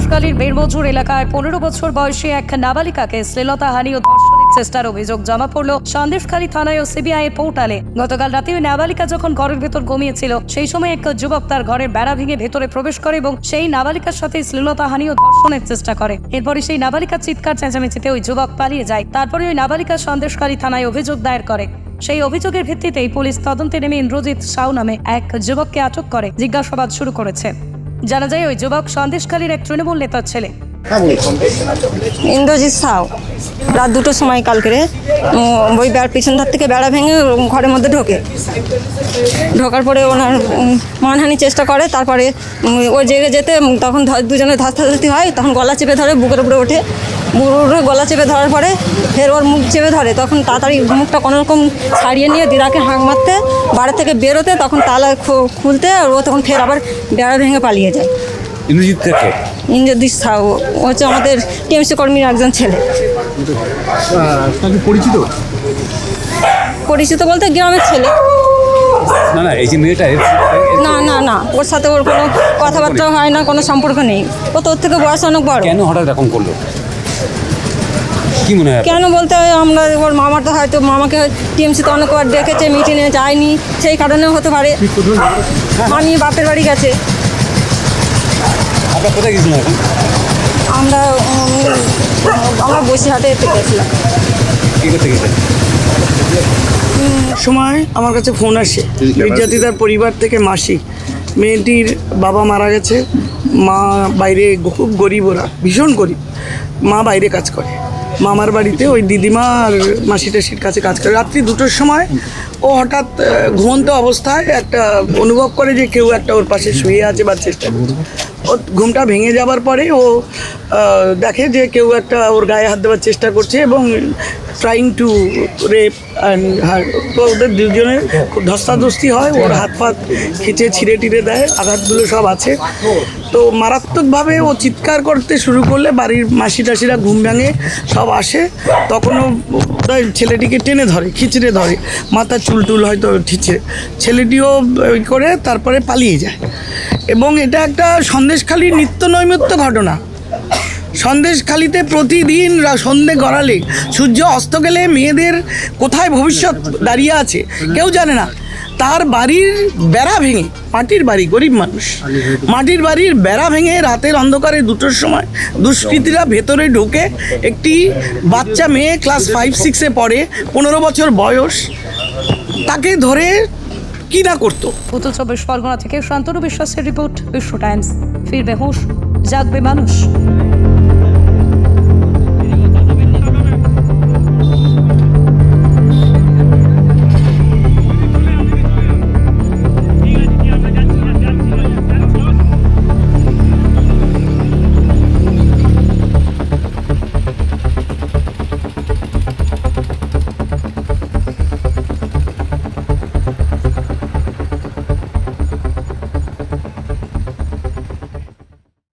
সন্দেশখালীর বেরমজুর এলাকায় পনেরো বছর বয়সী এক নাবালিকাকে শ্লীলতাহানি ও ধর্ষণের চেষ্টার অভিযোগ জমা পড়ল সন্দেশখালী থানায় ও সিবিআই পোর্টালে। গতকাল রাতে ওই নাবালিকা যখন ঘরের ভেতর ঘুমিয়েছিল, সেই সময় এক যুবক তার ঘরের বেড়া ভেঙে ভেতরে প্রবেশ করে এবং সেই নাবালিকার সাথে শ্লীলতাহানি ও ধর্ষণের চেষ্টা করে। এরপরে সেই নাবালিকার চিৎকার চেঁচামেচিতে ওই যুবক পালিয়ে যায়। তারপরে ওই নাবালিকা সন্দেশখালী থানায় অভিযোগ দায়ের করে। সেই অভিযোগের ভিত্তিতেই পুলিশ তদন্তে নেমে ইন্দ্রজিৎ সাউ নামে এক যুবককে আটক করে। জিজ্ঞাসাবাদ শুরু করেছে। জানা যায় ওই যুবক সন্দেশখালীর এক তৃণমূল নেতার ছেলে। ইন্দ্রজিৎ সাউ, রাত দুটোর সময় কালকে ওই বেড়ার পিছন ধার থেকে বেড়া ভেঙে ঘরের মধ্যে ঢোকে। ঢোকার পরে ওনার মানহানি চেষ্টা করে, তারপরে ও জেগে যেতে তখন দুজনে ধস্তাধস্তি হয়, তখন গলা চেপে ধরে, বুকের উপরে ওঠে। বুকের গলা চেপে ধরার পরে ফের ওর মুখ চেপে ধরে। তখন তাড়াতাড়ি মুখটা কোনোরকম ছাড়িয়ে নিয়ে দিদাকে হাঁক মারতে বাড়ি থেকে বেরোতে তখন তালা খু- খুলতে আর ও তখন ফের আবার বেড়া ভেঙে পালিয়ে যায়। ইন্দ্রজিৎ থেকে ইন্দ্রজিৎ সাউ ও হচ্ছে আমাদের টিএমসি কর্মীর একজন ছেলে। পরিচিত? পরিচিত বলতে গ্রামের ছেলে। না না এই যে মেয়েটা না না না ওর সাথে ওর কোনো কথাবার্তা হয় না কোনো সম্পর্ক নেই। ও তোর থেকে বয়স অনেক বড়। কেন হঠাৎ এরকম করল? কি মনে হয়? কেন বলতে হয়? আমরা ওর মামাটা হয়তো মামাকে টিএমসিতে অনেকবার ডেকেছে মিটিংয়ে যায়নি সেই কারণেও হতে পারে। আমি বাপের বাড়ি গেছে। আপনার কোথায় গেছিলেন আমরা আমরা বসিরহাটে গেছিলাম। কি করতে গেছেন সময় আমার কাছে ফোন আসে। নির্যাতিতার পরিবার থেকে মাসি। মেয়েটির বাবা মারা গেছে। মা বাইরে খুব গরিব ওরা ভীষণ গরিব। মা বাইরে কাজ করে। মামার বাড়িতে ওই দিদিমা আর মাসি টাসির কাছে কাজ করে। রাত্রি দুটোর সময় ও হঠাৎ ঘুমন্ত অবস্থায় একটা অনুভব করে যে কেউ একটা ওর পাশে শুয়ে আছে বা চেষ্টা করছে। ঘুমটা ভেঙে যাবার পরে ও দেখে যে কেউ একটা ওর গায়ে হাত দেওয়ার চেষ্টা করছে এবং ট্রাইং টু রেপ অ্যান্ড তো ওদের দুজনের খুব ধস্তাধস্তি হয়। ওর হাত ফাত খিচে, ছিঁড়ে টিড়ে দেয়, আঘাতগুলো সব আছে। তো মারাত্মকভাবে ও চিৎকার করতে শুরু করলে বাড়ির মাসি টাসিরা ঘুম ভাঙে, সব আসে। তখনও ছেলেটিকে টেনে ধরে, খিচড়ে ধরে। মাথা চুল টুল হয়তো ঠিচে। ছেলেটিও করে, তারপরে পালিয়ে যায়। এবং এটা একটা সন্দেশখালীর নিত্য নৈমিত্য ঘটনা। সন্দেশখালিতে প্রতিদিন সন্ধে গড়ালে সূর্য অস্ত গেলে মেয়েদের কোথায় ভবিষ্যৎ দাঁড়িয়ে আছে কেউ জানে না। তার বাড়ির বেড়া ভেঙে, মাটির বাড়ি, গরিব মানুষ। মাটির বাড়ির বেড়া ভেঙে রাতের অন্ধকারে দুটোর সময় দুষ্কৃতীরা ভেতরে ঢুকে একটি বাচ্চা মেয়ে ক্লাস ফাইভ সিক্সে পড়ে, পনেরো বছর বয়স। তাকে ধরে কী না করত? উত্তর চব্বিশ পরগনা থেকে শান্তনু বিশ্বাসের রিপোর্ট বিশ্ব টাইমস। ফিরবে হুঁশ, জাগবে মানুষ।